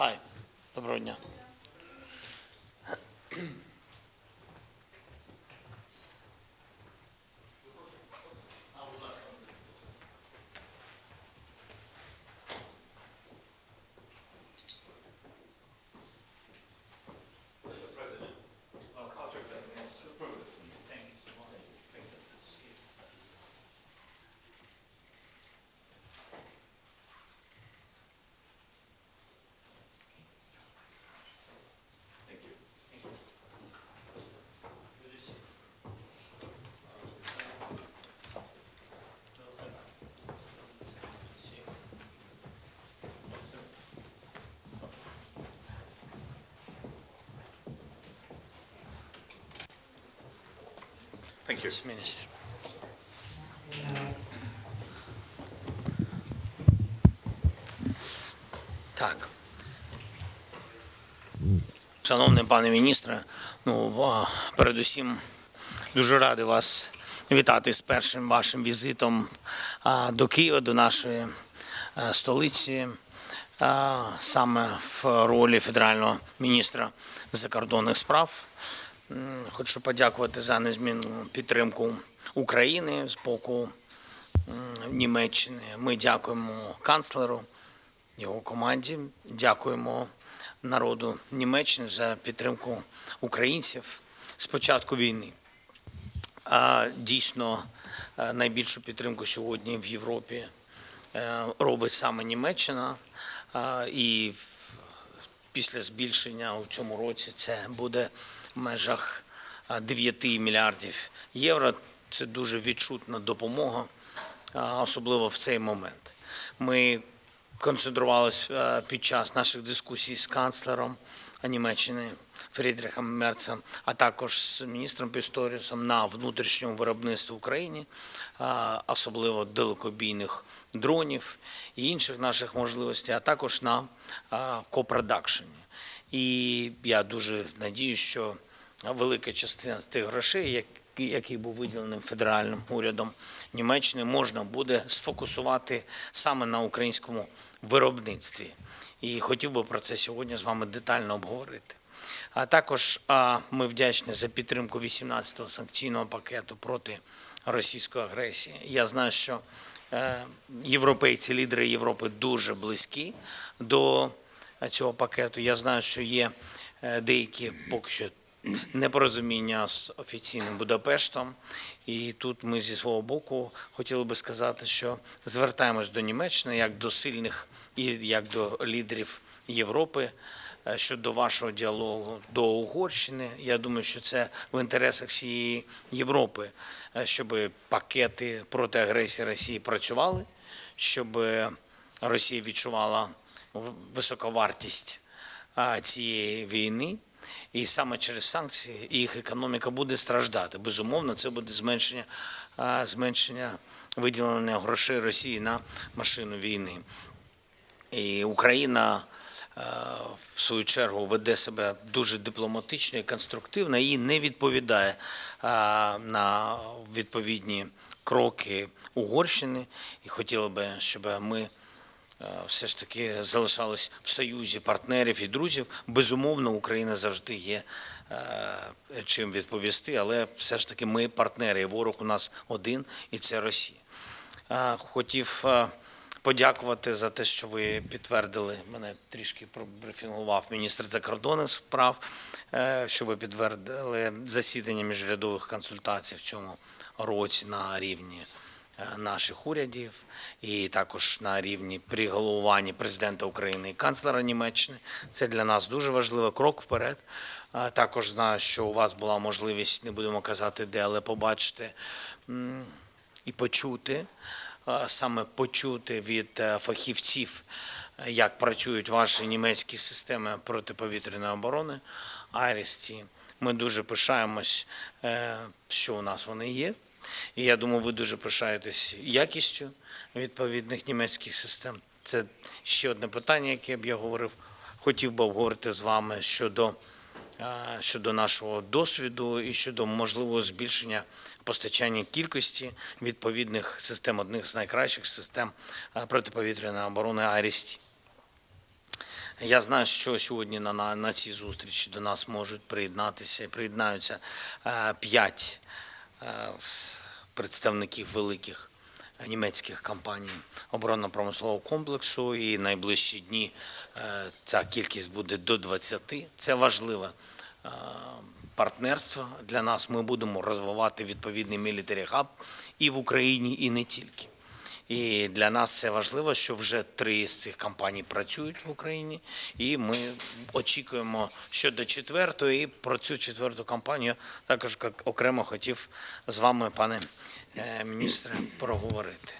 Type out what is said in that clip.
Хай, доброго дня. Thank you. Міністр. Так. Шановний пане міністре, ну передусім дуже радий вас вітати з першим вашим візитом до Києва, до нашої столиці, саме в ролі федерального міністра закордонних справ. Хочу подякувати за незмінну підтримку України з боку Німеччини. Ми дякуємо канцлеру, його команді. Дякуємо народу Німеччини за підтримку українців з початку війни. А, Дійсно, е, найбільшу підтримку сьогодні в Європі е, робить саме Німеччина. І після збільшення у цьому році це буде межах а, 9 мільярдів євро. Це дуже відчутна допомога, особливо в цей момент. Ми концентрувалися під час наших дискусій з канцлером Німеччини Фрідрихом Мерцем, а також з міністром Пісторісом на внутрішньому виробництві в Україні, особливо далекобійних дронів і інших наших можливостей, а також на копродакшені. І я дуже надію, що велика частина з тих грошей, який був виділений федеральним урядом Німеччини, можна буде сфокусувати саме на українському виробництві. І хотів би про це сьогодні з вами детально обговорити. А також ми вдячні за підтримку 18-го санкційного пакету проти російської агресії. Я знаю, що е, європейці, лідери Європи дуже близькі до цього пакету. Я знаю, що є е, деякі поки що непорозуміння з офіційним Будапештом. І тут ми зі свого боку хотіли би сказати, що звертаємось до Німеччини як до сильних і як до лідерів Європи е, щодо вашого діалогу до Угорщини. Я думаю, що це в інтересах всієї Європи, е, щоб пакети проти агресії Росії працювали, щоб Росія відчувала високовартість цієї війни. І саме через санкції їх економіка буде страждати. Безумовно, це буде зменшення, зменшення виділення грошей Росії на машину війни. І Україна в свою чергу веде себе дуже дипломатично і конструктивно і не відповідає на відповідні кроки Угорщини. І хотіли би, щоб ми все ж таки залишались в союзі партнерів і друзів. Безумовно, Україна завжди є е, чим відповісти, але все ж таки ми партнери. і Ворог у нас один, і це Росія. Е, Хотів е, подякувати за те, що ви підтвердили. Мене трішки пробрифінгував міністр закордонних справ, е, що ви підтвердили засідання міжрядових консультацій в цьому році на рівні е, наших урядів і також на рівні при головуванні президента України і канцлера Німеччини. Це для нас дуже важливий крок вперед. Також знаю, що у вас була можливість, не будемо казати де, але побачити і почути, саме почути від е, фахівців, як працюють ваші німецькі системи протиповітряної оборони, Айрісті. Ми дуже пишаємось, е, що у нас вони є. І я думаю, ви дуже пишаєтесь якістю відповідних німецьких систем. Це ще одне питання, яке б я говорив, хотів би обговорити з вами щодо щодо нашого досвіду і щодо можливого збільшення постачання кількості відповідних систем, одних з найкращих систем протиповітряної оборони Арісті. Я знаю, що сьогодні на, на, на цій зустрічі до нас можуть приєднатися, приєднаються п'ять з представників великих німецьких компаній оборонно-промислового комплексу. І найближчі дні е, ця кількість буде до 20. Це важливе е, партнерство для нас. Ми будемо розвивати відповідний мілітарі хаб і в Україні, і не тільки. І для нас це важливо, що вже три з цих компаній працюють в Україні, і ми очікуємо щодо четвертої. І про цю четверту компанію також окремо хотів з вами, пане е, міністре, проговорити.